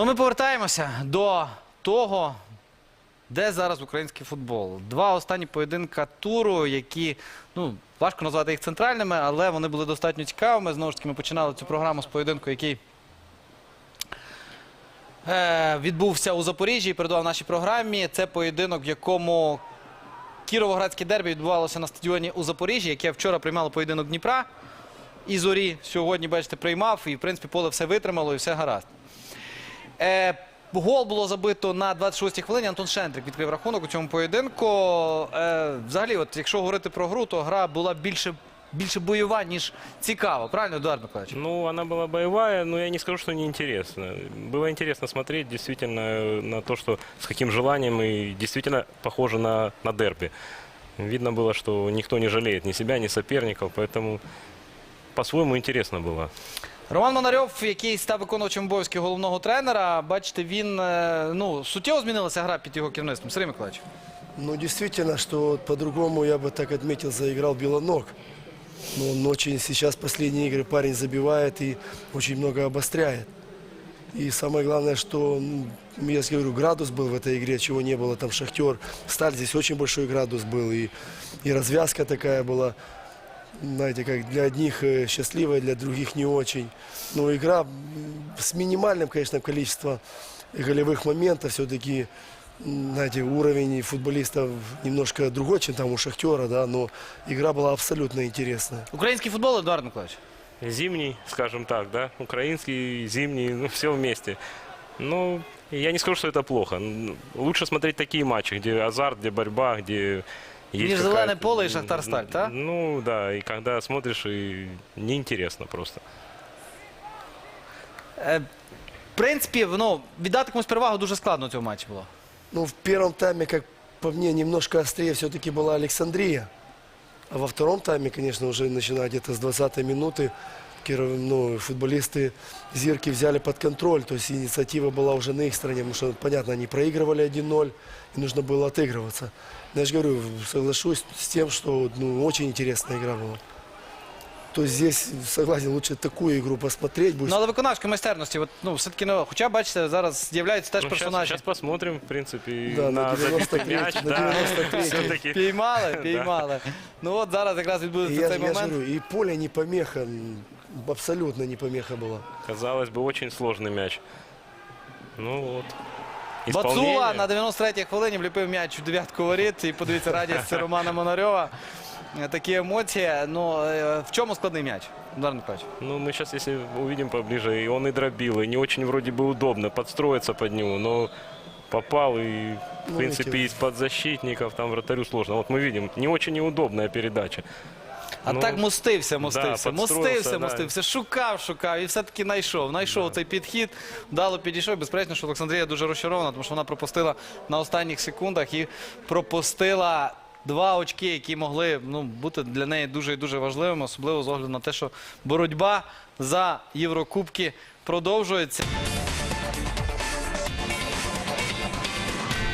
Ну, ми повертаємося до того, де зараз український футбол. Два останні поєдинка туру, які ну, важко назвати їх центральними, але вони були достатньо цікавими. Знову ж таки, ми починали цю програму з поєдинку, який е, відбувся у Запоріжжі і передував нашій програмі. Це поєдинок, в якому Кіровоградське дербі відбувалося на стадіоні у Запоріжжі, яке вчора приймало поєдинок Дніпра. І зорі сьогодні, бачите, приймав, і в принципі поле все витримало і все гаразд. Е, гол було забито на 26-й хвилині. Антон Шендрик відкрив рахунок у цьому поєдинку. Е, взагалі, от, якщо говорити про гру, то гра була більше, більше бойова, ніж цікава. Правильно, Едуард Миколаївич? Ну, она была боевая, но я не скажу, что неинтересно. Было интересно смотреть действительно э, на то, что с каким желанием и действительно похоже на, на дерби. Видно было, что никто не жалеет ни себя, ни соперников, поэтому по-своему интересно было. Роман Монарьов, який став виконувачем обов'язків головного тренера, бачите, він е, ну, суттєво змінилася гра під його керівництвом. Сергій Миколаївич. Ну, действительно, что по-другому я бы так отметил, заиграл Белоног. Но он очень сейчас последние игры парень забивает и очень много обостряет. И самое главное, что, ну, я же говорю, градус был в этой игре, чего не было. Там Шахтер, Сталь, здесь очень большой градус был. И, и развязка такая была, знаете, как для одних э, счастливая, для других не очень. Но игра м, с минимальным, конечно, количеством голевых моментов все-таки м, знаете, уровень футболистов немножко другой, чем там у Шахтера, да, но игра была абсолютно интересная. Український футбол, Едуард Миколаївич. Зимний, скажем так, да, украинский, зимний, ну, все вместе. Ну, я не скажу, что это плохо. Н- Лучше смотреть такие матчи, где азарт, где борьба, где есть Між зелене поле і Шахтар-Сталь, так? Ну, да, и когда смотришь, и неинтересно просто. Е, в принципі, ну, віддати комусь перевагу дуже складно у цьому матчі було. Ну, в первом тайме, как по мне, немножко острее все-таки была Александрия. А во втором тайме, конечно, уже начиная где-то с 20 минуты, Киров- ну, футболисты Зирки взяли под контроль. То есть инициатива была уже на их стороне, потому что, понятно, они проигрывали 1-0, и нужно было отыгрываться. Но я же говорю, соглашусь с тем, что ну, очень интересная игра была. То есть здесь, согласен, лучше такую игру посмотреть. Будет Ну, але виконавської майстерності, от, ну, все-таки, ну, хоча, бачите, зараз з'являються теж Ну, сейчас, персонажі. посмотрим, в принципе, Да, на на забитый 93-й, мяч. на Да, 93-й. все-таки. Піймали, піймали. Ну от зараз якраз И відбудеться я, цей я же момент. говорю, и поле не помеха, м, абсолютно не помеха была. Казалось бы, очень сложный мяч. Ну вот. Бацула Исполнение. на 93-й хвилині вліпив м'яч у дев'ятку воріт. І подивіться, радість Романа Монарьова. Е, Такі емоції. Ну, е, в чому складний м'яч? Удар Миколаївич? Ну, мы сейчас, если увидим поближе, и он и дробил, и не очень вроде бы удобно подстроиться под него, но попал и, в Ну, принципе, эти- из-под защитников там вратарю сложно. Вот мы видим, не очень неудобная передача. А Ну, так мостився, мостився, да, мостився, да. мостився, шукав, шукав і все-таки знайшов. Знайшов цей підхід, вдало підійшов. Безперечно, що Олександрія дуже розчарована, тому що вона пропустила на останніх секундах і пропустила два очки, які могли ну, бути для неї дуже і дуже важливими, особливо з огляду на те, що боротьба за Єврокубки продовжується.